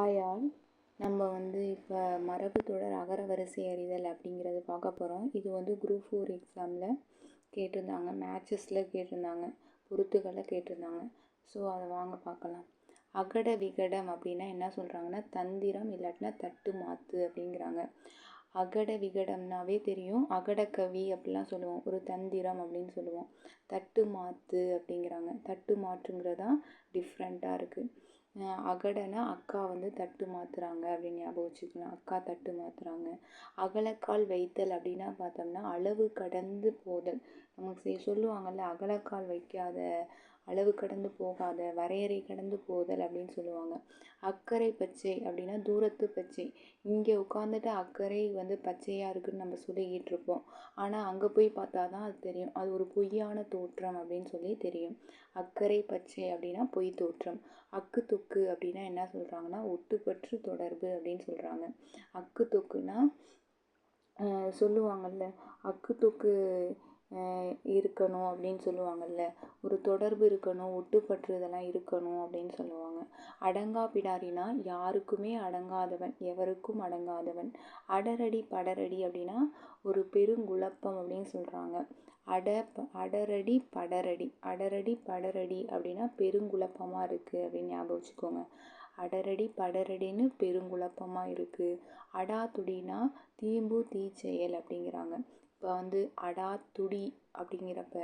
ஆயால் நம்ம வந்து இப்போ மரபு தொடர் அகர வரிசை அறிதல் அப்படிங்கிறது பார்க்க போகிறோம் இது வந்து குரூப் ஃபோர் எக்ஸாமில் கேட்டிருந்தாங்க. மேட்சஸில் கேட்டிருந்தாங்க. பொருத்துகளை கேட்டிருந்தாங்க. ஸோ அதை வாங்க பார்க்கலாம். அகட விகடம் அப்படின்னா என்ன சொல்கிறாங்கன்னா தந்திரம் இல்லாட்டினா தட்டு மாத்து அப்படிங்கிறாங்க. அகட விகடம்னாவே தெரியும். அகடக்கவி அப்படிலாம் சொல்லுவோம். ஒரு தந்திரம் அப்படின்னு சொல்லுவோம். தட்டு மாத்து அப்படிங்கிறாங்க. தட்டு மாற்றுங்கிறதான் டிஃப்ரெண்ட்டாக இருக்குது அகடனா அக்கா வந்து தட்டு மாற்றுறாங்க அப்படின்னு ஞாபகம் வச்சுக்கலாம் அக்கா தட்டு மாற்றுறாங்க அகலக்கால் வைத்தல் அப்படின்னா பார்த்தோம்னா அளவு கடந்து போதல். நமக்கு சொல்லுவாங்கள்ல அகலக்கால் வைக்காத அளவு கடந்து போகாத வரையறை கடந்து போதல் அப்படின்னு சொல்லுவாங்க. அக்கறை பச்சை அப்படின்னா தூரத்து பச்சை. இங்கே உட்காந்துட்டு அக்கறை வந்து பச்சையாக இருக்குதுன்னு நம்ம சொல்லிக்கிட்டு இருப்போம். ஆனால் அங்கே போய் பார்த்தா தான் அது தெரியும். அது ஒரு பொய்யான தோற்றம் அப்படின்னு சொல்லி தெரியும். அக்கறை பச்சை அப்படின்னா பொய் தோற்றம். அக்கு தொக்கு அப்படின்னா என்ன சொல்கிறாங்கன்னா ஒட்டுப்பற்று தொடர்பு அப்படின்னு சொல்கிறாங்க அக்கு தொக்குன்னா சொல்லுவாங்கல்ல அக்கு தொக்கு இருக்கணும் அப்படின்னு சொல்லுவாங்கள்ல ஒரு தொடர்பு இருக்கணும் ஒட்டுப்பற்று இதெல்லாம் இருக்கணும் அப்படின்னு சொல்லுவாங்க. அடங்கா பிடாரினா யாருக்குமே அடங்காதவன் எவருக்கும் அடங்காதவன். அடரடி படரடி அப்படின்னா ஒரு பெருங்குழப்பம் அப்படின்னு சொல்கிறாங்க அட அடரடி படரடி. அடரடி படரடி அப்படின்னா பெருங்குழப்பமாக இருக்குது அப்படின்னு ஞாபகம் வச்சுக்கோங்க. அடரடி படரடின்னு பெருங்குழப்பமாக இருக்குது அடாதுடினா தீம்பு தீச்செயல் அப்படிங்கிறாங்க. இப்போ வந்து அடா துடி அப்படிங்கிறப்ப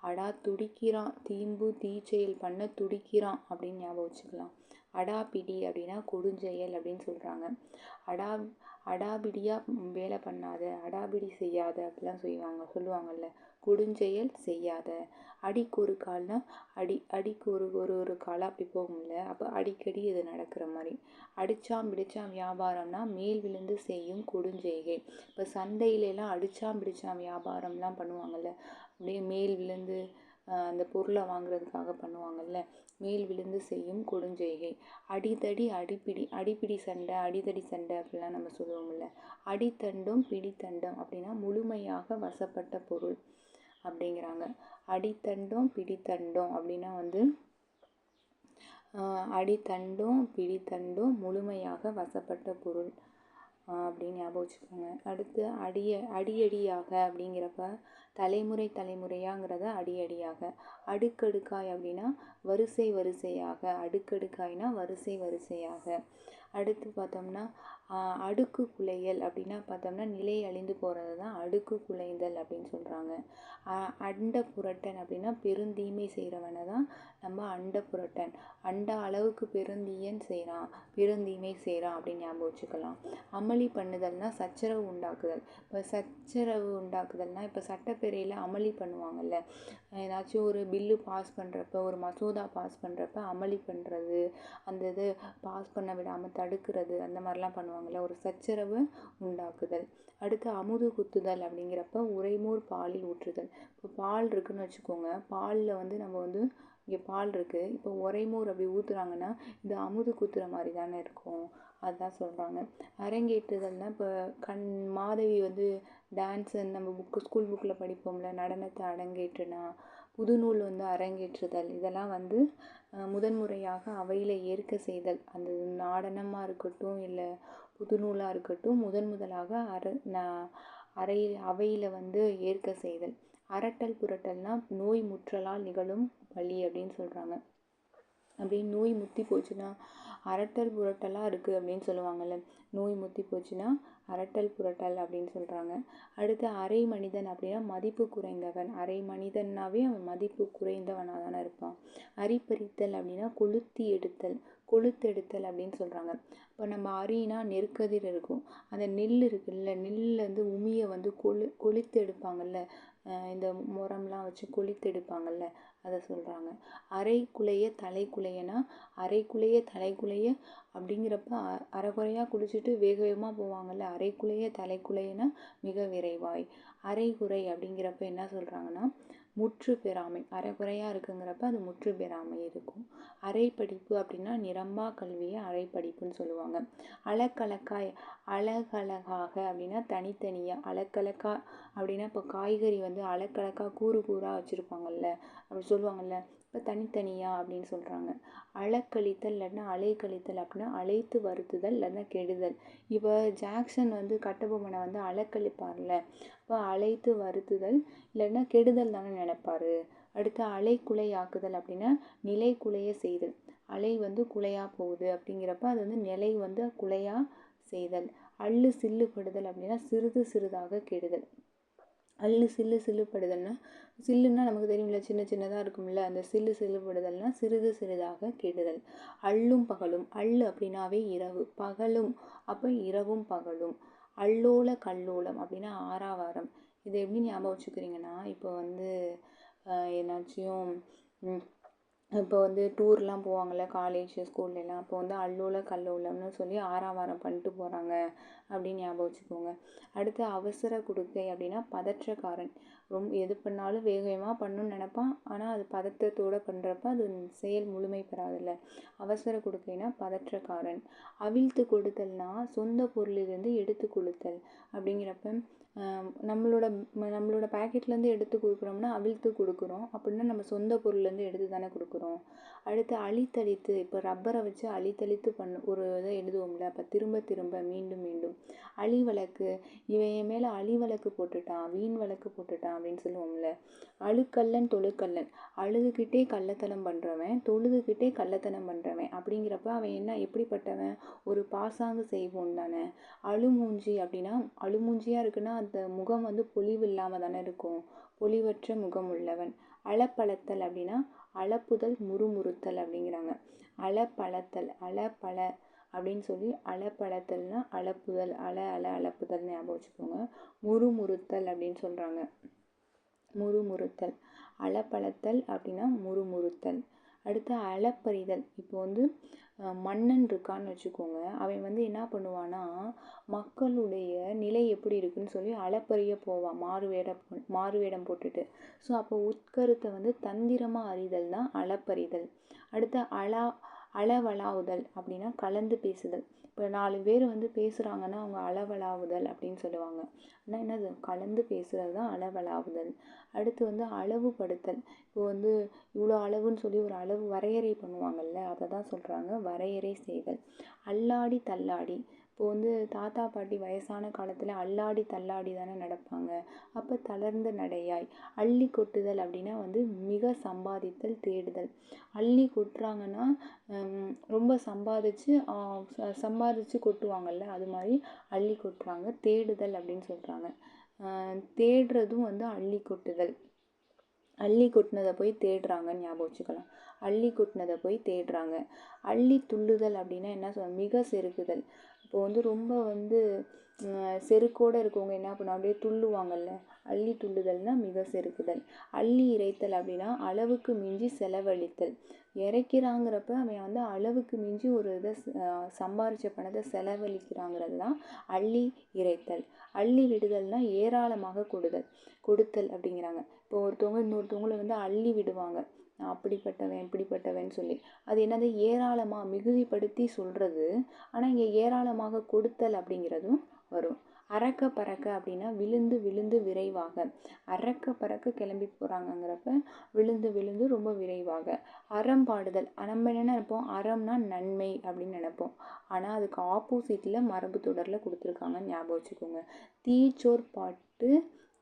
அடா துடிக்கிறான் தீம்பு தீச்செயல் பண்ண துடிக்கிறான் அப்படின்னு ஞாபகம் வச்சுக்கலாம். அடாபிடி அப்படின்னா கொடுஞ்செயல் அப்படின்னு சொல்கிறாங்க அடா அடாபிடியாக வேலை பண்ணாத அடாபிடி செய்யாத அப்படிலாம் செய்வாங்க சொல்லுவாங்கள்ல கொடுஞ்செயல் செய்யாத. அடிக்கு ஒரு கால்னா அடி அடிக்கு ஒரு ஒரு ஒரு காலாக அப்படி போகும்ல. அப்போ அடிக்கடி இது நடக்கிற மாதிரி. அடித்தான் பிடிச்சான் வியாபாரம்னா மேல் விழுந்து செய்யும் கொடுஞ்செய்கை. இப்போ சந்தையிலலாம் அடித்தான் பிடிச்சான் வியாபாரம்லாம் பண்ணுவாங்கள்ல அப்படியே மேல் விழுந்து அந்த பொருளை வாங்குறதுக்காக பண்ணுவாங்கள்ல மேல் விழுந்து செய்யும் கொடுஞ்செய்கை. அடித்தடி அடிப்பிடி அடிப்பிடி சண்டை அடிதடி சண்டை அப்படிலாம் நம்ம சொல்லுவோம்ல. அடித்தண்டும் பிடித்தண்டும் அப்படின்னா முழுமையாக வசப்பட்ட பொருள். அப்படிங்கிறாங்க. அடித்தண்டும் பிடித்தண்டும் அப்படின்னா வந்து அடித்தண்டும் பிடித்தண்டும் முழுமையாக வசப்பட்ட பொருள் அப்படின்னு ஞாபகம் வச்சுக்கோங்க. அடுத்து அடிய அடியடியாக அப்படிங்கிறப்ப தலைமுறை தலைமுறையாங்கிறத அடியடியாக. அடுக்கடுக்காய் அப்படின்னா வரிசை வரிசையாக அடுக்கடுக்காய்னா வரிசை வரிசையாக. அடுத்து பார்த்தோம்னா அடுக்கு குலையல் அப்படின்னா பார்த்தோம்னா நிலை அழிந்து போகிறது தான் அடுக்கு குலைந்தல் அப்படின்னு சொல்கிறாங்க அண்ட புரட்டன் அப்படின்னா பெருந்தீமை செய்கிறவனை தான் நம்ம அண்ட புரட்டன். அண்ட அளவுக்கு பெருந்தீயன் செய்கிறான் பெருந்தீமை செய்கிறான் அப்படின்னு ஞாபகம் வச்சுக்கலாம். அமளி பண்ணுதல்னா சச்சரவு உண்டாக்குதல். இப்போ சச்சரவு உண்டாக்குதல்னால் இப்போ சட்டப்பேரையில் அமளி பண்ணுவாங்கல்ல. ஏதாச்சும் ஒரு பில்லு பாஸ் பண்ணுறப்ப ஒரு மசோதா பாஸ் பண்ணுறப்ப அமளி பண்ணுறது அந்த இது பாஸ் பண்ண விடாமல் தடுக்கிறது அந்த மாதிரிலாம் பண்ணுவாங்கள்ல ஒரு சச்சரவு உண்டாக்குதல். அடுத்து அமுது குத்துதல் அப்படிங்கிறப்ப உரைமூர் பாலில் ஊற்றுதல். இப்போ பால் இருக்குதுன்னு வச்சுக்கோங்க. பாலில் வந்து நம்ம வந்து இங்கே பால் இருக்குது இப்போ உரைமோர் அப்படி ஊற்றுறாங்கன்னா இது அமுது குத்துற மாதிரி தானே இருக்கும். அதுதான் சொல்கிறாங்க அரங்கேற்றுதல்னால் இப்போ கண் மாதவி வந்து டான்ஸு நம்ம புக்கு ஸ்கூல் புக்கில் படிப்போம்ல நடனத்தை அரங்கேற்றுனா புதுநூல் வந்து அரங்கேற்றுதல். இதெல்லாம் வந்து முதன்முறையாக அவையில் ஏற்க செய்தல். அந்த நாடனமாக இருக்கட்டும் இல்லை புதுநூலாக இருக்கட்டும் முதன் முதலாக அர அறை அவையில் வந்து ஏற்க செய்தல். அரட்டல் புரட்டல்னால் நோய் முற்றலால் நிகழும் வழி அப்படின்னு சொல்கிறாங்க அப்படியே நோய் முத்தி போச்சுன்னா அரட்டல் புரட்டலாக இருக்குது அப்படின்னு சொல்லுவாங்கள்ல நோய் முத்தி போச்சுன்னா அரட்டல் புரட்டல் அப்படின்னு சொல்கிறாங்க அடுத்து அரை மனிதன் அப்படின்னா மதிப்பு குறைந்தவன். அரை மனிதன்னாவே அவன் மதிப்பு குறைந்தவனாக தானே இருப்பான். அரிப்பறித்தல் அப்படின்னா கொளுத்தி எடுத்தல் கொளுத்தெடுத்தல் அப்படின்னு சொல்கிறாங்க இப்போ நம்ம அரினா நெற்கதிர் இருக்கும். அந்த நெல் இருக்குல்ல நெல்லில் வந்து உமியை வந்து கொளு கொளுத்து எடுப்பாங்கல்ல. இந்த முரம்லாம் வச்சு கொளுத்து எடுப்பாங்கல்ல அதை சொல்கிறாங்க அரைக்குலைய தலைக்குலையனா? அரைக்குலைய தலைக்குலைய அப்படிங்கிறப்ப அரைக்குறையாக குளிச்சுட்டு வேக வேகமாக போவாங்கள்ல அரைக்குலைய தலைக்குலையனா? மிக விரைவாய். அரைகுறை அப்படிங்கிறப்ப என்ன சொல்கிறாங்கன்னா முற்று பெறாமை அரைகுறையாக இருக்குங்கிறப்ப அது முற்று பெறாமை இருக்கும். அரை படிப்பு அப்படின்னா நிரம்பா கல்வியை அரை படிப்புன்னு சொல்லுவாங்க. அலக்கலக்காய் அழகழகாக அப்படின்னா தனித்தனியாக அலக்கலக்கா அப்படின்னா இப்போ காய்கறி வந்து அலக்கலக்கா கூறு கூறாக வச்சுருப்பாங்கல்ல அப்படி சொல்லுவாங்கல்ல இப்போ தனித்தனியாக அப்படின்னு சொல்கிறாங்க அலக்கழித்தல் இல்லைன்னா அலைக்கழித்தல் அப்படின்னா அழைத்து வருத்துதல் இல்லைன்னா கெடுதல். இப்போ ஜாக்சன் வந்து கட்டபொம்மனை வந்து அலக்கழிப்பார்ல. இப்போ அழைத்து வருத்துதல் இல்லைன்னா கெடுதல் தானே நினைப்பார். அடுத்து அலை குலையாக்குதல் அப்படின்னா நிலை குலைய செய்தல். அலை வந்து குலையாக போகுது அப்படிங்கிறப்ப அது வந்து நிலை வந்து குலையாக செய்தல். அள்ளு சில்லுபடுதல் அப்படின்னா சிறிது சிறிதாக கெடுதல். அல்லு சில்லு சில்லுப்படுதல்னா சில்லுன்னா நமக்கு தெரியும்ல சின்ன சின்னதாக இருக்கும்ல அந்த சில்லு சில்லுப்படுதல்னா சிறிது சிறிதாக கெடுதல். அள்ளும் பகலும் அள்ளு அப்படின்னாவே இரவு பகலும் அப்போ இரவும் பகலும். அல்லோல கல்லோலம் அப்படின்னா ஆறாவாரம். இதை எப்படி ஞாபகம் வச்சுக்கிறீங்கன்னா இப்போ வந்து என்னாச்சும் இப்போ வந்து டூர்லாம் போவாங்கள்ல காலேஜ் ஸ்கூல்லலாம் அப்போ வந்து அல்லோல கல்லோலம்னு சொல்லி ஆறாவாரம் பண்ணிட்டு போகிறாங்க அப்படின்னு ஞாபகம் வச்சுக்கோங்க. அடுத்து அவசர குடுக்கை அப்படின்னா பதற்றக்காரன். ரொம்ப எது பண்ணாலும் வேகமாக பண்ணணும்னு நினப்பான். ஆனால் அது பதற்றத்தோடு பண்ணுறப்ப அது செயல் முழுமை பெறாதில்ல. அவசர கொடுக்கைனா பதற்றக்காரன். அவிழ்த்து கொடுத்தல்னா சொந்த பொருளிலிருந்து எடுத்து கொடுத்தல் அப்படிங்கிறப்ப நம்மளோட நம்மளோட பேக்கெட்லேருந்து எடுத்து கொடுக்குறோம்னா அவிழ்த்து கொடுக்குறோம். அப்படின்னா நம்ம சொந்த பொருள்லேருந்து எடுத்து தானே கொடுக்குறோம். அடுத்து அழித்தழித்து இப்போ ரப்பரை வச்சு அழித்தழித்து பண்ண ஒரு இதை எழுதுவோம்ல. அப்போ திரும்ப திரும்ப மீண்டும் மீண்டும். அழி வழக்கு இவன் என் மேலே அழி வழக்கு போட்டுட்டான். வீண் வழக்கு போட்டுட்டான். அப்படின்னு சொல்லுவோம்ல. அழுக்கல்லன் தொழுக்கல்லன். அழுதுகிட்டே கள்ளத்தனம் பண்ணுறவன் தொழுதுகிட்டே கள்ளத்தனம் பண்ணுறவன் அப்படிங்கிறப்ப அவன் என்ன எப்படிப்பட்டவன்? ஒரு பாசாங்கு செய்வோம் தானே. அழுமூஞ்சி அப்படின்னா அழுமூஞ்சியாக இருக்குன்னா அந்த முகம் வந்து பொலிவு இல்லாமல் தானே இருக்கும். பொலிவற்ற முகம் உள்ளவன். அளப்பழத்தல் அப்படின்னா அளப்புதல் முறுமுறுத்தல் அப்படிங்கிறாங்க. அளப்பழத்தல் அளப்பழ அப்படின்னு சொல்லி அளப்பழத்தல்னா அளப்புதல் அல அல அளப்புதல் ஞாபகம் வச்சுக்கோங்க. முறுமுறுத்தல் அப்படின்னு சொல்கிறாங்க முறுமுறுத்தல். அளப்பளத்தல் அப்படின்னா முறுமுறுத்தல். அடுத்து அளப்பறிதல். இப்போ வந்து மன்னன் இருக்கான்னு வச்சுக்கோங்க. அவன் வந்து என்ன பண்ணுவான்னா மக்களுடைய நிலை எப்படி இருக்குன்னு சொல்லி அளப்பறிய போவான் மாறு வேடம் மாறு வேடம் போட்டுட்டு. ஸோ அப்போ உட்கருத்தை வந்து தந்திரமாக அறிதல் தான் அளப்பறிதல். அடுத்து அளா அளவலாவுதல் அப்படின்னா கலந்து பேசுதல். இப்போ நாலு பேர் வந்து பேசுகிறாங்கன்னா அவங்க அளவலாவுதல் அப்படின்னு சொல்லுவாங்க. ஆனால் என்னது? கலந்து பேசுகிறது தான் அளவலாவுதல். அடுத்து வந்து அளவுபடுத்தல். இப்போ வந்து இவ்வளோ அளவுன்னு சொல்லி ஒரு அளவு வரையறை பண்ணுவாங்கல்ல அதை தான் சொல்கிறாங்க வரையறை செய்தல். அல்லாடி தள்ளாடி. இப்போ வந்து தாத்தா பாட்டி வயசான காலத்தில் அல்லாடி தள்ளாடி தானே நடப்பாங்க. அப்போ தளர்ந்த நடையாய். அள்ளி கொட்டுதல் அப்படின்னா வந்து மிக சம்பாதித்தல் தேடுதல். அள்ளி கொட்டுறாங்கன்னா ரொம்ப சம்பாதிச்சு சம்பாதிச்சு கொட்டுவாங்கல்ல அது மாதிரி அள்ளி கொட்டுறாங்க. தேடுதல் அப்படின்னு சொல்கிறாங்க தேடுறதும் வந்து அள்ளி கொட்டுதல். அள்ளி கொட்டினதை போய் தேடுறாங்கன்னு ஞாபகம் வச்சுக்கலாம். அள்ளி கொட்டினதை போய் தேடுறாங்க. அள்ளி துள்ளுதல் அப்படின்னா என்ன சொல் மிக செருக்குதல். இப்போ வந்து ரொம்ப வந்து செருக்கோடு இருக்கவங்க என்ன பண்ணுவாங்க? அப்படியே துள்ளுவாங்கல்ல? அள்ளி துள்ளுதல்னால் மிக செருக்குதல். அள்ளி இறைத்தல் அப்படின்னா அளவுக்கு மிஞ்சி செலவழித்தல். இறைக்கிறாங்கிறப்ப அவன் வந்து அளவுக்கு மிஞ்சி ஒரு இதை சம்பாரித்த பணத்தை செலவழிக்கிறாங்கிறது தான் அள்ளி இறைத்தல். அள்ளி விடுதல்னால் ஏராளமாக கொடுதல். கொடுத்தல் அப்படிங்கிறாங்க. இப்போ ஒருத்தவங்க இன்னொருத்தவங்களை வந்து அள்ளி விடுவாங்க. நான் அப்படிப்பட்டவன் இப்படிப்பட்டவன் சொல்லி அது என்னது? ஏராளமாக மிகுதிப்படுத்தி சொல்கிறது ஆனால் இங்கே ஏராளமாக கொடுத்தல் அப்படிங்கிறதும் வரும். அறக்க பறக்க அப்படின்னா விழுந்து விழுந்து விரைவாக. அறக்க பறக்க கிளம்பி போகிறாங்கங்கிறப்ப விழுந்து விழுந்து ரொம்ப விரைவாக. அறம் பாடுதல். நம்ம என்ன நினைப்போம்? அறம்னா நன்மை அப்படின்னு நினைப்போம். ஆனால் அதுக்கு ஆப்போசிட்டில் மரபு தொடரில் கொடுத்துருக்காங்க. ஞாபகம் வச்சுக்கோங்க. தீச்சோர் பாட்டு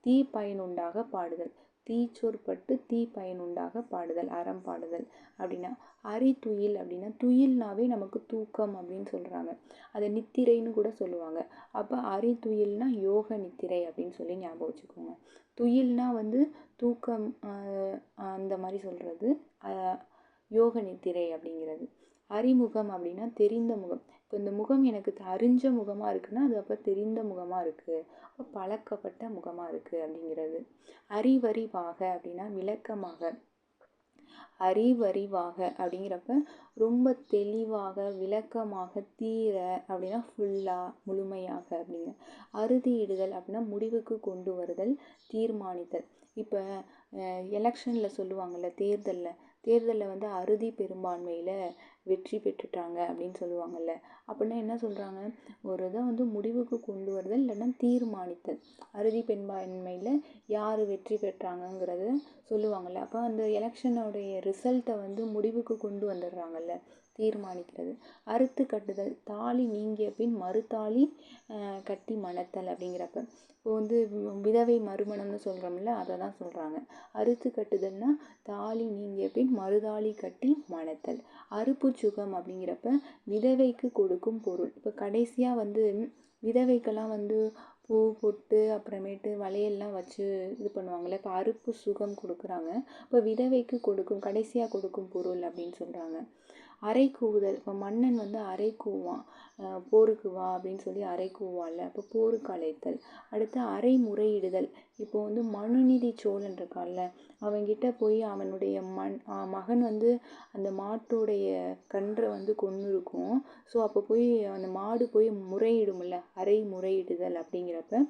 தீ பயனுண்டாக பாடுதல். தீச்சோர்பட்டு தீ பயனுண்டாக பாடுதல் அறம் பாடுதல் அப்படின்னா அரித்துயில் அப்படின்னா துயில்னாவே நமக்கு தூக்கம் அப்படின்னு சொல்கிறாங்க அதை நித்திரைன்னு கூட சொல்லுவாங்க. அப்போ அரித்துயில்னா யோக நித்திரை அப்படின்னு சொல்லி ஞாபகம் வச்சுக்கோங்க. துயில்னா வந்து தூக்கம் அந்த மாதிரி சொல்கிறது யோக நித்திரை அப்படிங்கிறது. அறிமுகம் அப்படின்னா தெரிந்த முகம். இப்போ இந்த முகம் எனக்கு அறிஞ்ச முகமாக இருக்குன்னா அது அப்போ தெரிந்த முகமாக இருக்குது அப்போ பழக்கப்பட்ட முகமாக இருக்குது அப்படிங்கிறது. அறிவறிவாக அப்படின்னா விளக்கமாக. அறிவறிவாக அப்படிங்கிறப்ப ரொம்ப தெளிவாக விளக்கமாக தீர அப்படின்னா ஃபுல்லாக முழுமையாக அப்படிங்க. அறுதியிடுதல் அப்படின்னா முடிவுக்கு கொண்டு வருதல் தீர்மானித்தல். இப்போ எலெக்ஷனில் சொல்லுவாங்கள்ல தேர்தலில். தேர்தலில் வந்து அறுதி பெரும்பான்மையில் வெற்றி பெற்றுட்டாங்க அப்படின்னு சொல்லுவாங்கல்ல. அப்படின்னா என்ன சொல்கிறாங்க ஒரு இதை வந்து முடிவுக்கு கொண்டு வருதல் இல்லைன்னா தீர்மானித்தல். அறுதி பெரும்பான்மையில் யார் வெற்றி பெற்றாங்கங்கிறத சொல்லுவாங்கள்ல அப்போ அந்த எலெக்ஷனோடைய ரிசல்ட்டை வந்து முடிவுக்கு கொண்டு வந்துடுறாங்கல்ல. தீர்மானிக்கிறது. அறுத்து கட்டுதல் தாலி நீங்கிய பின் மறுதாலி கட்டி மணத்தல் அப்படிங்கிறப்ப இப்போ வந்து விதவை மறுமணம்னு சொல்கிறோம்ல அதை தான் சொல்கிறாங்க அறுத்து கட்டுதல்னால் தாலி நீங்கிய பின் மறுதாலி கட்டி மணத்தல். அறுப்பு சுகம் அப்படிங்கிறப்ப விதவைக்கு கொடுக்கும் பொருள். இப்போ கடைசியாக வந்து விதவைக்கெல்லாம் வந்து பூ பொட்டு அப்புறமேட்டு வளையல்லாம் வச்சு இது பண்ணுவாங்கள்ல இப்போ அறுப்பு சுகம் கொடுக்குறாங்க. இப்போ விதவைக்கு கொடுக்கும் கடைசியாக கொடுக்கும் பொருள் அப்படின்னு சொல்கிறாங்க அறை கூவுதல். இப்போ மன்னன் வந்து அறை கூவான். போருக்கு வா அப்படின்னு சொல்லி அறை கூவான்ல. அப்போ போருக்கு அழைத்தல். அடுத்து அறை முறையிடுதல். இப்போ வந்து மனுநீதி சோழன் இருக்கான்ல. அவன்கிட்ட போய் அவனுடைய மண் மகன் வந்து அந்த மாட்டுடைய கன்றை வந்து கொன்று இருக்கும் ஸோ அப்போ போய் அந்த மாடு போய் முறையிடும்ல. அறை முறையிடுதல் அப்படிங்கிறப்ப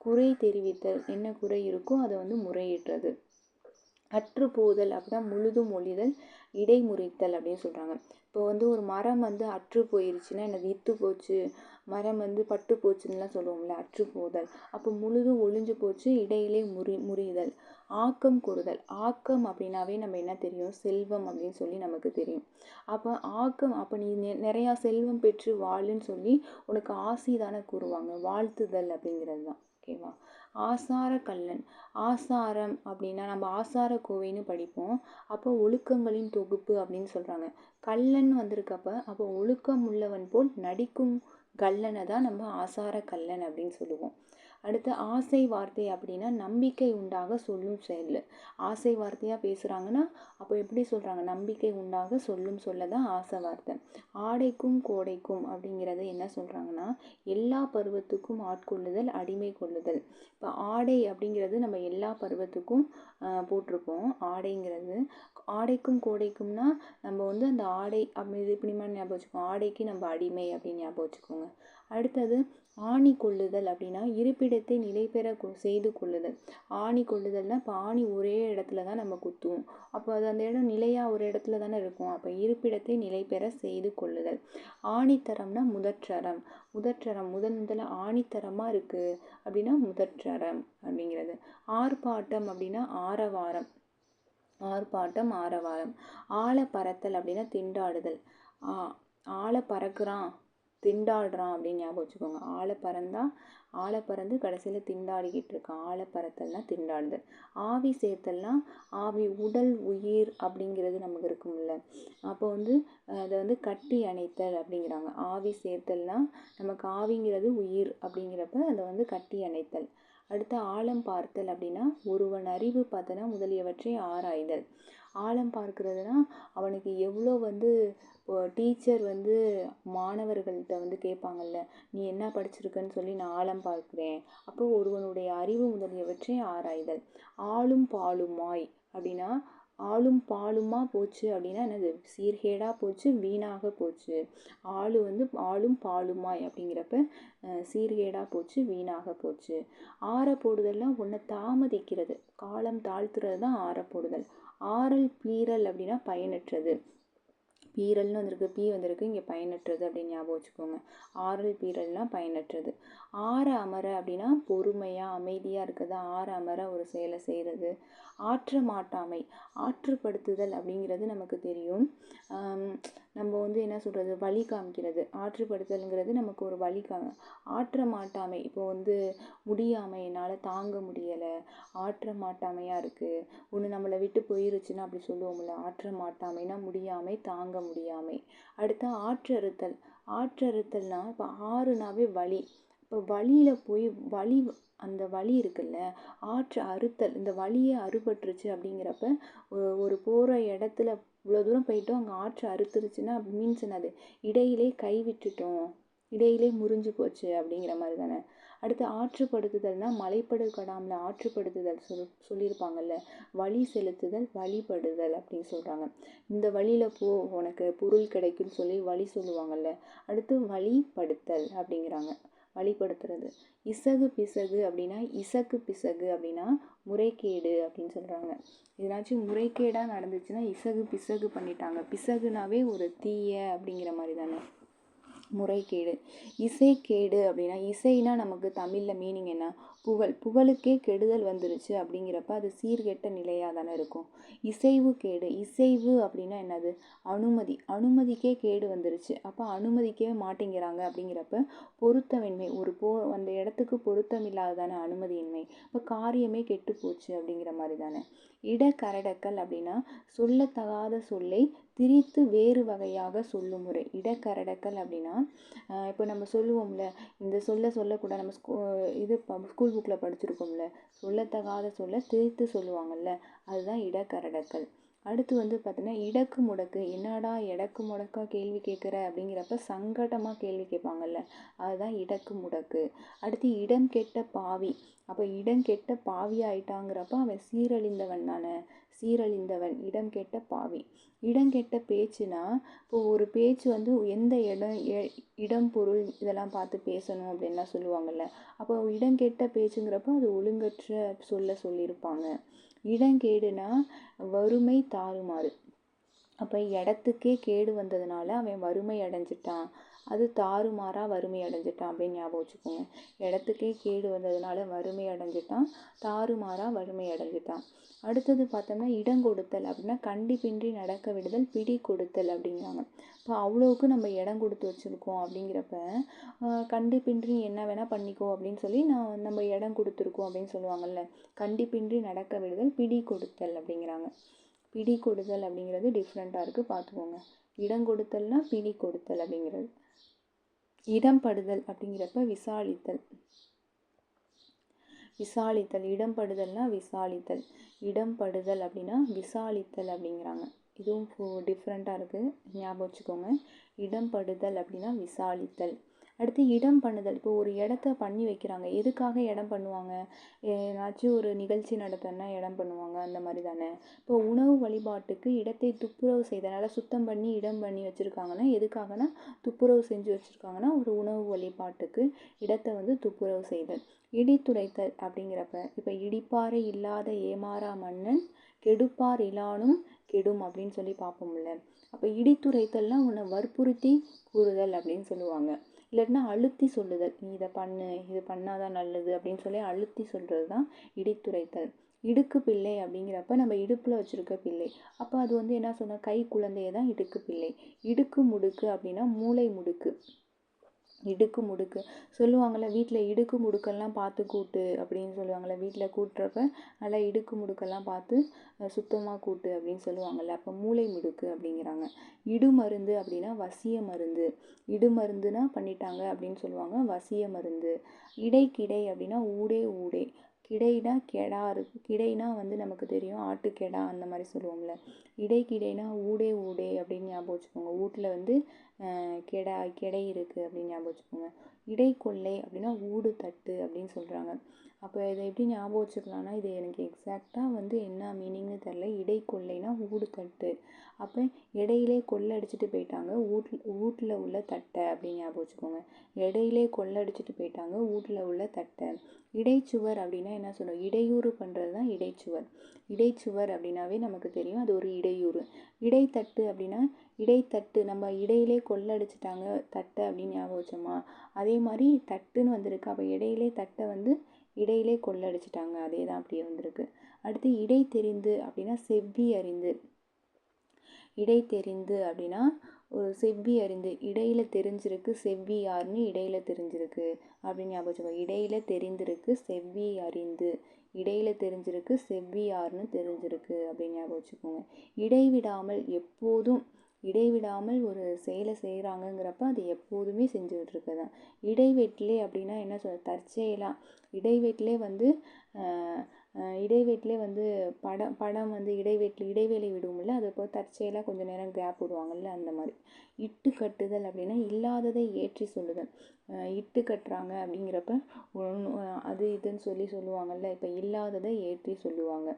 குறை தெரிவித்தல். என்ன குறை இருக்கோ அதை வந்து முறையிடுறது. அற்று போதல் அப்படின்னா முழுதும் ஒழிதல். இடைமுறித்தல் அப்படின்னு சொல்கிறாங்க இப்போ வந்து ஒரு மரம் வந்து அற்று போயிருச்சுன்னா என்னது இத்து போச்சு மரம் வந்து பட்டு போச்சுன்னுலாம் சொல்லுவோம்ல அற்று போதல். அப்போ முழுதும் ஒழிஞ்சு போச்சு இடையிலே முறி முறிதல். ஆக்கம் கூறுதல். ஆக்கம் அப்படின்னாவே நம்ம என்ன தெரியும்? செல்வம் அப்படின்னு சொல்லி நமக்கு தெரியும். அப்போ ஆக்கம் அப்போ நீ நிறையா செல்வம் பெற்று வாழுன்னு சொல்லி உனக்கு ஆசி தானே கூறுவாங்க. வாழ்த்துதல் அப்படிங்கிறது தான். ஓகேவா? ஆசார கல்லன் ஆசாரம் அப்படின்னா நம்ம ஆசார கோவைன்னு படிப்போம். அப்போ ஒழுக்கங்களின் தொகுப்பு அப்படின்னு சொல்கிறாங்க கல்லன் வந்திருக்கப்ப அப்போ ஒழுக்கம் உள்ளவன் போல் நடிக்கும் கல்லனை தான் நம்ம ஆசார கல்லன் அப்படின்னு சொல்லுவோம். அடுத்து ஆசை வார்த்தை அப்படின்னா நம்பிக்கை உண்டாக சொல்லும் செயல். ஆசை வார்த்தையாக பேசுகிறாங்கன்னா அப்போ எப்படி சொல்கிறாங்க நம்பிக்கை உண்டாக சொல்லும் சொல்ல தான் ஆசை வார்த்தை. ஆடைக்கும் கோடைக்கும் அப்படிங்கிறத என்ன சொல்கிறாங்கன்னா எல்லா பருவத்துக்கும் ஆட்கொள்ளுதல் அடிமை கொள்ளுதல். இப்போ ஆடை அப்படிங்கிறது நம்ம எல்லா பருவத்துக்கும் போட்டிருப்போம் ஆடைங்கிறது ஆடைக்கும் கோடைக்கும்னா நம்ம வந்து அந்த ஆடை அப்படி இது இப்படிமா ஞாபகம் வச்சுக்கோங்க. ஆடைக்கு நம்ம அடிமை அப்படின்னு ஞாபகம் வச்சுக்கோங்க. அடுத்தது ஆணி கொள்ளுதல் அப்படின்னா இருப்பிடத்தை நிலைபெற கொ செய்து கொள்ளுதல். ஆணி கொள்ளுதல்னால் இப்போ ஆணி ஒரே இடத்துல தான் நம்ம குத்துவோம். அப்போ அது அந்த இடம் நிலையாக ஒரு இடத்துல தானே இருக்கும். அப்போ இருப்பிடத்தை நிலைபெற செய்து கொள்ளுதல். ஆணித்தரம்னா முதற்றரம். முதற்றரம் முதன் முதல்ல ஆணித்தரமாக இருக்குது அப்படின்னா முதற்றரம் அப்படிங்கிறது. ஆர்ப்பாட்டம் அப்படின்னா ஆரவாரம். ஆர்ப்பாட்டம் ஆரவாரம். ஆழ பறத்தல் அப்படின்னா திண்டாடுதல். ஆழ பறக்கிறான் திண்டாடுறான் அப்படின்னு ஞாபகம் வச்சுக்கோங்க. ஆளை பறந்தா ஆளை பறந்து கடைசியில் திண்டாடிக்கிட்டு இருக்கான். ஆளை பறத்தல்னா திண்டாடுதல். ஆவி சேர்த்தல்னா ஆவி உடல் உயிர் அப்படிங்கிறது நமக்கு இருக்கும்ல. அப்போ வந்து அதை வந்து கட்டி அணைத்தல் அப்படிங்கிறாங்க. ஆவி சேர்த்தல்னா நமக்கு ஆவிங்கிறது உயிர் அப்படிங்கிறப்ப அதை வந்து கட்டி அணைத்தல். அடுத்து ஆழம் பார்த்தல் அப்படின்னா ஒருவன் அறிவு பார்த்தனா முதலியவற்றை ஆராய்தல். ஆழம் பார்க்கிறதுனா அவனுக்கு எவ்வளோ வந்து டீச்சர் வந்து மாணவர்கள்கிட்ட வந்து கேட்பாங்கல்ல நீ என்ன படிச்சிருக்கன்னு சொல்லி நான் ஆழம் பார்க்குறேன். அப்போ ஒருவனுடைய அறிவு முதலியவற்றை ஆராய்தல். ஆளும் பாலுமாய் அப்படின்னா ஆளும் பாலுமா போச்சு அப்படின்னா என்னது? சீர்கேடாக போச்சு வீணாக போச்சு. ஆளு வந்து ஆளும் பாலுமாய் அப்படிங்கிறப்ப சீர்கேடாக போச்சு வீணாக போச்சு. ஆற போடுதல்லாம் ஒன்றை தாமதிக்கிறது. காலம் தாழ்த்துறது தான் ஆற போடுதல். ஆறல் பீரல் அப்படின்னா பயனற்றது. பீரல்னு வந்திருக்கு பீ வந்திருக்கு இங்கே பயனற்றது அப்படின்னு ஞாபகம் வச்சுக்கோங்க. ஆறல் பீரல்னால் பயனற்றது. ஆற அமர அப்படின்னா பொறுமையாக அமைதியாக இருக்கிறது. ஆற அமர ஒரு செயலை செய்கிறது ஆற்ற மாட்டாமை ஆற்றுப்படுத்துதல் அப்படிங்கிறது நமக்கு தெரியும். நம்ம வந்து என்ன சொல்கிறது வழி காமிக்கிறது. ஆற்றுப்படுத்தல்ங்கிறது நமக்கு ஒரு வழி கா ஆற்ற மாட்டாமை. இப்போ வந்து முடியாமை என்னால் தாங்க முடியலை. ஆற்ற மாட்டாமையாக இருக்குது ஒன்று நம்மளை விட்டு போயிருச்சுன்னா அப்படி சொல்லுவோம்ல. ஆற்ற மாட்டாமைனா முடியாமை தாங்க முடியாமை. அடுத்து ஆற்றறுத்தல். ஆற்றறுத்தல்னால் இப்போ ஆறுனாவே வழி. இப்போ வழியில் போய் வழி அந்த வழி இருக்குல்ல ஆற்று அறுத்தல் இந்த வழியே அறுபட்டுருச்சு அப்படிங்கிறப்ப ஒரு போகிற இடத்துல இவ்வளோ தூரம் போயிட்டோம் அங்கே ஆற்று அறுத்துருச்சுன்னா மீன்ஸ் என்னது? இடையிலே கை விட்டுட்டோம் இடையிலே முறிஞ்சு போச்சு அப்படிங்கிற மாதிரி தானே? அடுத்து ஆற்றுப்படுத்துதல்னா மலைப்படுக்கடாமில் ஆற்றுப்படுத்துதல் சொல் சொல்லியிருப்பாங்கல்ல வழி செலுத்துதல் வழிபடுதல் அப்படின்னு சொல்கிறாங்க இந்த வழியில் போ உனக்கு பொருள் கிடைக்கும்னு சொல்லி வழி சொல்லுவாங்கல்ல அடுத்து வழிப்படுத்தல் அப்படிங்கிறாங்க. வழிப்படுத்துறது இசகு பிசகு அப்படின்னா இசக்கு பிசகு அப்படின்னா முறைகேடு அப்படின்னு சொல்கிறாங்க எதனாச்சும் முறைகேடாக நடந்துச்சுன்னா இசகு பிசகு பண்ணிட்டாங்க. பிசகுனாவே ஒரு தீய அப்படிங்கிற மாதிரி தானே. முறைகேடு. இசைக்கேடு அப்படின்னா இசைனா நமக்கு தமிழில் மீனிங் என்ன? புகழ் புகழுக்கே கெடுதல் வந்துருச்சு அப்படிங்கிறப்ப அது சீர்கெட்ட நிலையாக தானே இருக்கும். இசைவு கேடு இசைவு அப்படின்னா என்னது? அனுமதி அனுமதிக்கே கேடு வந்துருச்சு. அப்போ அனுமதிக்கவே மாட்டேங்கிறாங்க அப்படிங்கிறப்ப பொருத்தமின்மை ஒரு போ அந்த இடத்துக்கு பொருத்தம் இல்லாததான அனுமதியின்மை இப்போ காரியமே கெட்டு போச்சு அப்படிங்கிற மாதிரி தானே. இடக்கரடக்கல் அப்படின்னா சொல்லத்தகாத சொல்லை திரித்து வேறு வகையாக சொல்லும் முறை. இடக்கரடக்கல் அப்படின்னா இப்போ நம்ம சொல்லுவோம்ல இந்த சொல்ல சொல்லக்கூடாது நம்ம ஸ்கூ இது ஸ்கூல் புக்கில் படிச்சிருக்கோம்ல சொல்லத்தகாத சொல்ல திரித்து சொல்லுவாங்கள்ல அதுதான் இடக்கரடக்கல். அடுத்து வந்து பார்த்தீங்கன்னா இடக்கு முடக்கு. என்னடா இடக்கு முடக்கா கேள்வி கேட்குற? அப்படிங்கிறப்ப சங்கடமாக கேள்வி கேட்பாங்கல்ல. அதுதான் இடக்கு முடக்கு. அடுத்து இடம் கெட்ட பாவி. அப்போ இடம் கெட்ட பாவி ஆயிட்டாங்கிறப்ப அவன் சீரழிந்தவன் தானே? சீரழிந்தவன். இடம் கெட்ட பாவி. இடம் கெட்ட பேச்சுனா இப்போ ஒரு பேச்சு வந்து எந்த இடம் இடம் பொருள் இதெல்லாம் பார்த்து பேசணும் அப்படின்லாம் சொல்லுவாங்கள்ல அப்போ இடம் கெட்ட பேச்சுங்கிறப்போ அது ஒழுங்கற்ற சொல்ல சொல்லியிருப்பாங்க. இடங்கேடுனா வறுமை தாறுமாறு. அப்போ இடத்துக்கே கேடு வந்ததுனால அவன் வறுமை அடைஞ்சிட்டான். அது தாறுமாறாக வறுமை அடைஞ்சிட்டான் அப்படின்னு ஞாபகம் வச்சுக்கோங்க. இடத்துக்கே கேடு வந்ததுனால வறுமை அடைஞ்சிட்டான். தாறுமாறாக வறுமை அடைஞ்சிட்டான். அடுத்தது பார்த்தோம்னா இடம் கொடுத்தல் அப்படின்னா கண்டிப்பின்றி நடக்க விடுதல் பிடி கொடுத்தல் அப்படிங்கிறாங்க. இப்போ அவ்வளோவுக்கு நம்ம இடம் கொடுத்து வச்சுருக்கோம் அப்படிங்கிறப்ப கண்டிப்பின்றி என்ன வேணால் பண்ணிக்கோ அப்படின்னு சொல்லி நான் நம்ம இடம் கொடுத்துருக்கோம் அப்படின்னு சொல்லுவாங்கள்ல கண்டிப்பின்றி நடக்க விடுதல் பிடி கொடுத்தல் அப்படிங்கிறாங்க. பிடி கொடுத்தல் அப்படிங்கிறது டிஃப்ரெண்ட்டாக இருக்குது பார்த்துக்கோங்க. இடம் கொடுத்தல்னா பிடி கொடுத்தல் அப்படிங்கிறது. இடம்படுதல் அப்படிங்கிறப்ப விசாலித்தல். விசாலித்தல் இடம்படுதல்னால் விசாலித்தல். இடம்படுதல் அப்படின்னா விசாலித்தல் அப்படிங்கிறாங்க. இதுவும் டிஃப்ரெண்ட்டாக இருக்குது ஞாபகம் வச்சுக்கோங்க. இடம்படுதல் அப்படின்னா விசாலித்தல். அடுத்து இடம் பண்ணுதல். இப்போ ஒரு இடத்த பண்ணி வைக்கிறாங்க. எதுக்காக இடம் பண்ணுவாங்க? ஏதாச்சும் ஒரு நிகழ்ச்சி நடத்தணும்னா இடம் பண்ணுவாங்க. அந்த மாதிரி தானே. இப்போ உணவு வழிபாட்டுக்கு இடத்தை துப்புரவு செய்தனால சுத்தம் பண்ணி இடம் பண்ணி வச்சுருக்காங்கன்னா எதுக்காகனா துப்புரவு செஞ்சு வச்சுருக்காங்கன்னா ஒரு உணவு வழிபாட்டுக்கு இடத்தை வந்து துப்புரவு செய்தல். இடித்துரைத்தல் அப்படிங்கிறப்ப இப்போ இடிப்பாறை இல்லாத ஏமாறா மன்னன் கெடுப்பார் இலானும் கெடும் அப்படின்னு சொல்லி பார்ப்போம்ல. அப்போ இடித்துரைத்தல்னால் உன்னை வற்புறுத்தி கூறுதல் அப்படின்னு சொல்லுவாங்க. இல்லைன்னா அழுத்தி சொல்லுதல். நீ இதை பண்ணு இது பண்ணாதான் நல்லது அப்படின்னு சொல்லி அழுத்தி சொல்கிறது தான் இடித்துரைத்தல். இடுக்கு பிள்ளை அப்படிங்கிறப்ப நம்ம இடுப்பில் வச்சுருக்க பிள்ளை. அப்போ அது வந்து என்ன சொன்னால் கை குழந்தைய தான் இடுக்கு பிள்ளை. இடுக்கு முடுக்கு அப்படின்னா மூளை முடுக்கு. இடுக்கு முடுக்கு. சொல்லுவாங்கள்ல வீட்டில் இடுக்கு முடுக்கெல்லாம் பார்த்து கூட்டு அப்படின்னு சொல்லுவாங்கள்ல வீட்டில் கூட்டுறப்ப நல்லா இடுக்கு முடுக்கெல்லாம் பார்த்து சுத்தமாக கூட்டு அப்படின்னு சொல்லுவாங்கள்ல அப்போ மூளை முடுக்கு அப்படிங்கிறாங்க. இடு மருந்து அப்படின்னா வசிய மருந்து. இடு மருந்துனா பண்ணிட்டாங்க அப்படின்னு சொல்லுவாங்க வசிய மருந்து. இடைக்கிடை அப்படின்னா ஊடே ஊடே. கிடைனா கெடா இருக்கு. கிடைனா வந்து நமக்கு தெரியும் ஆட்டுக்கெடா அந்த மாதிரி சொல்லுவோம்ல. இடைக்கிடைனா ஊடே ஊடே அப்படின்னு ஞாபகம் வச்சுக்கோங்க. வீட்டில் வந்து கெடா கெடை இருக்குது அப்படின்னு ஞாபகம் வச்சுக்கோங்க. இடைக்கொள்ளை அப்படின்னா ஊடு தட்டு அப்படின்னு சொல்கிறாங்க அப்போ இதை எப்படி ஞாபகம் வச்சுக்கலாம்னா இது எனக்கு எக்ஸாக்டாக வந்து என்ன மீனிங்னு தெரில இடைக்கொள்ளைனா ஊடு தட்டு. அப்போ இடையிலே கொள்ளடிச்சிட்டு போயிட்டாங்க. வீட்ல வீட்ல உள்ள தட்டை அப்படின்னு ஞாபகம் வச்சுக்கோங்க. இடையிலே கொள்ளடிச்சிட்டு போயிட்டாங்க. வீட்ல உள்ள தட்டை. இடைச்சுவர் அப்படின்னா என்ன சொல்லணும் இடையூறு பண்ணுறது தான் இடைச்சுவர். இடைச்சுவர் அப்படின்னாவே நமக்கு தெரியும். அது ஒரு இடையூறு. இடைத்தட்டு அப்படின்னா இடைத்தட்டு நம்ம இடையிலே கொள்ளடிச்சிட்டாங்க தட்டை அப்படின்னு ஞாபகம் வச்சோமா? அதே மாதிரி தட்டுன்னு வந்திருக்கு. அப்போ இடையிலே தட்டை வந்து இடையிலே கொள்ளடிச்சிட்டாங்க. அதே தான் அப்படியே வந்திருக்கு. அடுத்து இடை தெரிந்து அப்படின்னா செவ்வி அறிந்து. இடை தெரிந்து அப்படின்னா ஒரு செவ்வி அறிந்து. இடையில் தெரிஞ்சிருக்கு செவ்வி யாருன்னு இடையில் தெரிஞ்சிருக்கு அப்படின்னு ஞாபகம் வச்சுக்கோங்க இடையில் தெரிந்திருக்கு செவ்வி அறிந்து. இடையில் தெரிஞ்சிருக்கு செவ்வி யாருன்னு தெரிஞ்சிருக்கு அப்படின்னு ஞாபகம் வச்சுக்கோங்க. இடைவிடாமல் எப்போதும் இடைவிடாமல் ஒரு செயலை செய்கிறாங்கங்கிறப்ப அது எப்போதுமே செஞ்சுக்கிட்டு இருக்கதான் இடைவெட்டிலே அப்படின்னா என்ன சொல்கிறது தற்செயலாக இடைவெட்டிலே வந்து இடைவெட்டிலே வந்து படம் படம் வந்து இடைவெட்டில் இடைவேளை விடுவோம்ல அது போல் தற்செயலாக கொஞ்சம் நேரம் கேப் விடுவாங்கள்ல அந்த மாதிரி. இட்டு கட்டுதல் அப்படின்னா இல்லாததை ஏற்றி சொல்லுதல். இட்டு கட்டுறாங்க அப்படிங்கிறப்ப அது இதுன்னு சொல்லி சொல்லுவாங்கள்ல இப்போ இல்லாததை ஏற்றி சொல்லுவாங்க.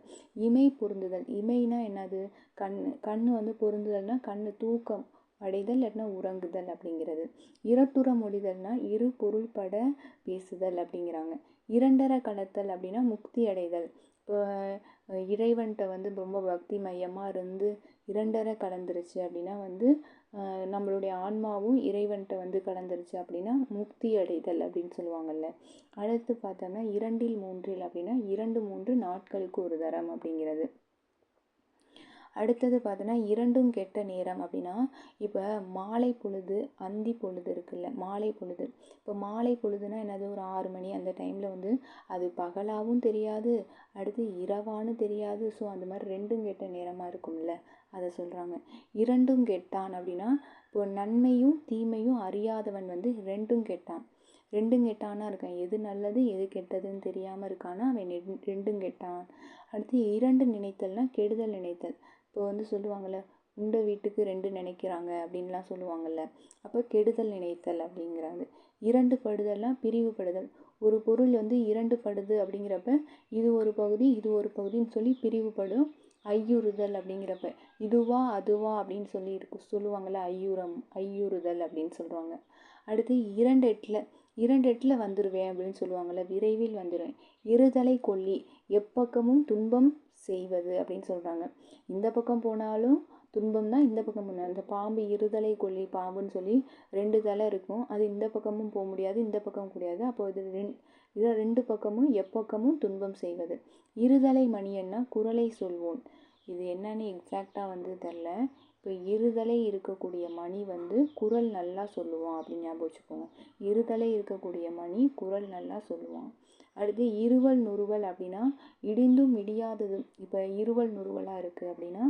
இமை பொருந்துதல். இமைனா என்னது? கண் கண் வந்து பொருந்துதல்னா கண் தூக்கம் அடைதல் இல்லைன்னா உறங்குதல் அப்படிங்கிறது. இரட்டுற மொழிதல்னால் இரு பொருள்பட பேசுதல் அப்படிங்கிறாங்க. இரண்டர கலத்தல் அப்படின்னா முக்தி அடைதல். இப்போ இறைவன்கிட்ட வந்து ரொம்ப பக்தி மையமாக இருந்து இரண்டற கலந்துருச்சு அப்படின்னா வந்து நம்மளுடைய ஆன்மாவும் இறைவன்கிட்ட வந்து கலந்துருச்சு அப்படின்னா முக்தி அடைதல் அப்படின்னு சொல்லுவாங்கல்ல. அடுத்து பார்த்தோம்னா இரண்டில் மூன்றில் அப்படின்னா இரண்டு மூன்று நாட்களுக்கு ஒரு தரம் அப்படிங்கிறது. அடுத்தது பார்த்தோன்னா இரண்டும் கெட்ட நேரம் அப்படின்னா இப்போ மாலை பொழுது அந்தி பொழுது இருக்குல்ல மாலை பொழுது. இப்போ மாலை பொழுதுனா என்னது? ஒரு ஆறு மணி அந்த டைமில் வந்து அது பகலாகவும் தெரியாது அடுத்து இரவான்னு தெரியாது. ஸோ அந்த மாதிரி ரெண்டும் கெட்ட நேரமாக இருக்கும்ல அதை சொல்கிறாங்க இரண்டும் கெட்டான் அப்படின்னா இப்போ நன்மையும் தீமையும் அறியாதவன் வந்து ரெண்டும் கெட்டான். ரெண்டும் கெட்டானா இருக்கான். எது நல்லது எது கெட்டதுன்னு தெரியாமல் இருக்கானா அவன் ரெண்டும் கெட்டான். அடுத்து இரண்டு நினைத்தல்னா கெடுதல் நினைத்தல். இப்போ வந்து சொல்லுவாங்கள்ல உண்ட வீட்டுக்கு ரெண்டு நினைக்கிறாங்க அப்படின்லாம் சொல்லுவாங்கள்ல அப்போ கெடுதல் நினைத்தல் அப்படிங்கிறாங்க. இரண்டு படுதல்னால் பிரிவுபடுதல் ஒரு பொருள் வந்து இரண்டு படுது அப்படிங்கிறப்ப இது ஒரு பகுதி இது ஒரு பகுதின்னு சொல்லி பிரிவுபடும். ஐயுறுதல் அப்படிங்கிறப்ப இதுவா அதுவா அப்படின்னு சொல்லி இருக்கு சொல்லுவாங்கள்ல ஐயுறம் ஐயுறுதல் அப்படின்னு சொல்லுவாங்க. அடுத்து இரண்டு எட்டில் இரண்டு எட்டில் வந்துடுவேன் அப்படின்னு சொல்லுவாங்கள்ல விரைவில் வந்துடுவேன் இருதலை கொல்லி எப்பக்கமும் துன்பம் செய்வது அப்படின்னு சொல்கிறாங்க இந்த பக்கம் போனாலும் துன்பம் தான் இந்த பக்கம் போனால் அந்த பாம்பு இருதலை கொல்லி பாம்புன்னு சொல்லி ரெண்டு தலை இருக்கும். அது இந்த பக்கமும் போக முடியாது இந்த பக்கம் முடியாது அப்போ இது ரெண் இதில் ரெண்டு பக்கமும் எப்பக்கமும் துன்பம் செய்வது. இருதலை மணியன்னா குரலை சொல்வோம். இது என்னன்னு எக்ஸாக்டாக வந்து தெரில இப்போ இருதலை இருக்கக்கூடிய மணி வந்து குரல் நல்லா சொல்லுவான் அப்படின்னு ஞாபகம் வச்சுக்கோங்க. இருதலை இருக்கக்கூடிய மணி குரல் நல்லா சொல்லுவான். அடுத்து இருவல் நுறுவல் அப்படின்னா இடிந்தும் இடியாததும் இப்போ இருவல் நுறுவலாக இருக்குது அப்படின்னா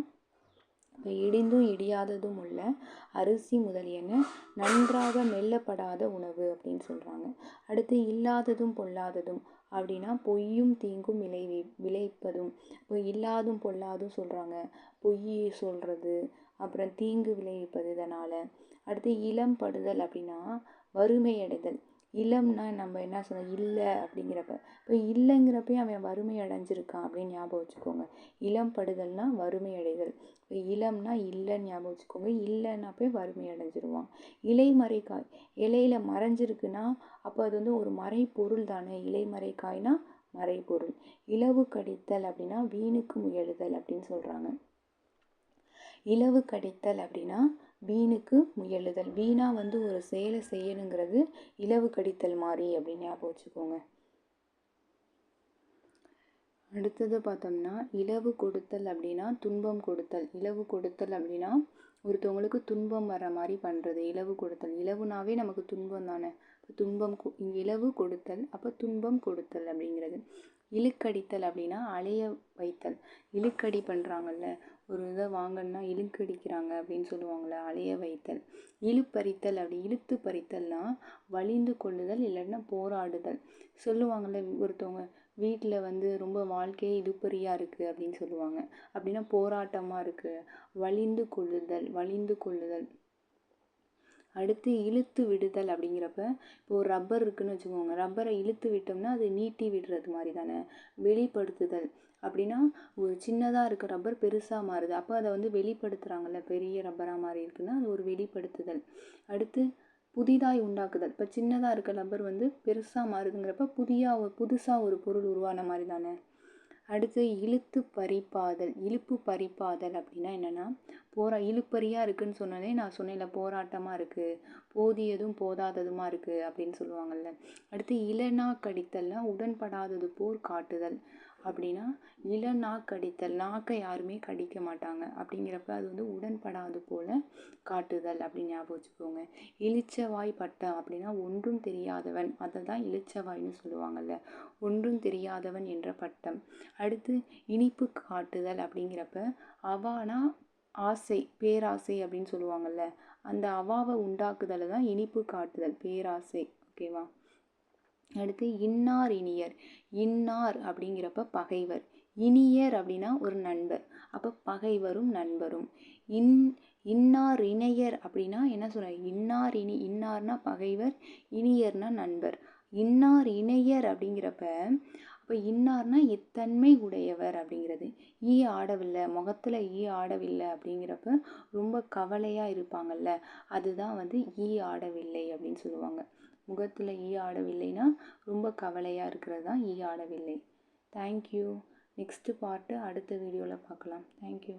இப்போ இடிந்தும் இடியாததும் உள்ள அரிசி முதலியன நன்றாக மெல்லப்படாத உணவு அப்படின்னு சொல்கிறாங்க அடுத்து இல்லாததும் பொல்லாததும் அப்படின்னா பொய்யும் தீங்கும் விளை விளைப்பதும் இப்போ இல்லாதும் பொல்லாதும் சொல்கிறாங்க பொய் சொல்கிறது அப்புறம் தீங்கு விளைவிப்பது இதனால் அடுத்து இளம் படுதல் அப்படின்னா வறுமை அடைதல். இளம்னா நம்ம என்ன சொல்கிறோம் இல்லை அப்படிங்கிறப்ப. இப்போ இல்லைங்கிறப்பையும் அவன் வறுமை அடைஞ்சிருக்கான் அப்படின்னு ஞாபகம் வச்சுக்கோங்க. இளம் படுதல்னா வறுமை அடைதல். இப்போ இளம்னா இல்லைன்னு ஞாபகம் வச்சுக்கோங்க. இல்லைன்னா போய் வறுமை அடைஞ்சிருவான். இலைமறைக்காய். இலையில மறைஞ்சிருக்குன்னா அப்போ அது வந்து ஒரு மறைப்பொருள் தானே. இலைமறைக்காய்னா மறைப்பொருள் இலவு கடித்தல் அப்படின்னா வீணுக்கு முயலுதல் அப்படின்னு சொல்கிறாங்க இலவு கடித்தல் அப்படின்னா வீணுக்கு முயலுதல். வீணாக வந்து ஒரு செயலை செய்யணுங்கிறது இலவு கடித்தல் மாதிரி அப்படின்னு ஞாபகம் வச்சுக்கோங்க. அடுத்தது பார்த்தோம்னா இலவு கொடுத்தல் அப்படின்னா துன்பம் கொடுத்தல். இலவு கொடுத்தல் அப்படின்னா ஒருத்தவங்களுக்கு துன்பம் வர மாதிரி பண்ணுறது இலவு கொடுத்தல். இலவுனாவே நமக்கு துன்பம் தானே. துன்பம் இலவு கொடுத்தல் அப்போ துன்பம் கொடுத்தல் அப்படிங்கிறது. இழுக்கடித்தல் அப்படின்னா அலைய வைத்தல். இழுக்கடி பண்ணுறாங்கல்ல ஒரு இதை வாங்கணுன்னா இழுக்கடிக்கிறாங்க அப்படின்னு சொல்லுவாங்களே அலைய வைத்தல். இழுப்பறித்தல் அப்படி இழுத்து பறித்தல்னா வலிந்து கொள்ளுதல் இல்லைன்னா போராடுதல். சொல்லுவாங்கள்ல ஒருத்தவங்க வீட்டில் வந்து ரொம்ப வாழ்க்கையே இழுப்பறியாக இருக்குது அப்படின்னு சொல்லுவாங்க. அப்படின்னா போராட்டமாக இருக்குது வலிந்து கொள்ளுதல் வலிந்து கொள்ளுதல். அடுத்து இழுத்து விடுதல் அப்படிங்கிறப்ப இப்போ ஒரு ரப்பர் இருக்குதுன்னு வச்சுக்கோங்க. ரப்பரை இழுத்து விட்டோம்னா அது நீட்டி விடுறது மாதிரி தானே? வெளிப்படுத்துதல். அப்படின்னா ஒரு சின்னதாக இருக்க ரப்பர் பெருசாக மாறுது. அப்போ அதை வந்து வெளிப்படுத்துகிறாங்கல்ல பெரிய ரப்பராக மாறி இருக்குன்னா அது ஒரு வெளிப்படுத்துதல். அடுத்து புதிதாய் உண்டாக்குதல். இப்போ சின்னதாக இருக்க ரப்பர் வந்து பெருசாக மாறுதுங்கிறப்ப புதியாக புதுசாக ஒரு பொருள் உருவான மாதிரி தானே அடுத்து இழுத்து பறிப்பாதல். இழுப்பு பறிப்பாதல் அப்படின்னா என்னென்னா போரா இழுப்பறியாக இருக்குதுன்னு சொன்னதே நான் சொன்னேன்ல போராட்டமாக இருக்குது போதியதும் போதாததுமாக இருக்குது அப்படின்னு சொல்லுவாங்கள்ல அடுத்து இளனா கடித்தல்னா உடன்படாதது போர் காட்டுதல். அப்படின்னா இள கடித்தல் நாக்கை யாருமே கடிக்க மாட்டாங்க. அப்படிங்கிறப்ப அது வந்து உடன்படாது போல் காட்டுதல் அப்படின்னு ஞாபகம் வச்சுக்கோங்க. இளிச்சவாய் பட்டம் அப்படின்னா ஒன்றும் தெரியாதவன். அதை தான் இளிச்சவாய்னு சொல்லுவாங்கள்ல ஒன்றும் தெரியாதவன் என்ற பட்டம். அடுத்து இனிப்பு காட்டுதல் அப்படிங்கிறப்ப அவானா ஆசை பேராசை அப்படின்னு சொல்லுவாங்கல்ல. அந்த அவாவை உண்டாக்குதலை தான் இனிப்பு காட்டுதல் பேராசை. ஓகேவா? அடுத்து இன்னார் இனியர். இன்னார் அப்படிங்கிறப்ப பகைவர். இனியர் அப்படின்னா ஒரு நண்பர். அப்போ பகைவரும் நண்பரும். இன் இன்னார் இணையர் அப்படின்னா என்ன சொல்கிறாங்க இன்னார் இனி இன்னார்னா பகைவர் இனியர்னா நண்பர். இன்னார் இணையர் அப்படிங்கிறப்ப இப்போ இன்னார்னா இத்தன்மை உடையவர் அப்படிங்கிறது. ஈ ஆடவில்லை முகத்தில் ஈ ஆடவில்லை அப்படிங்கிறப்ப ரொம்ப கவலையாக இருப்பாங்கல்ல. அதுதான் வந்து ஈ ஆடவில்லை அப்படின்னு சொல்லுவாங்க. முகத்தில் ஈ ஆடவில்லைன்னா ரொம்ப கவலையாக இருக்கிறது தான் ஈ ஆடவில்லை. தேங்க்யூ நெக்ஸ்ட்டு பார்ட்டு அடுத்த வீடியோவில் பார்க்கலாம். தேங்க்யூ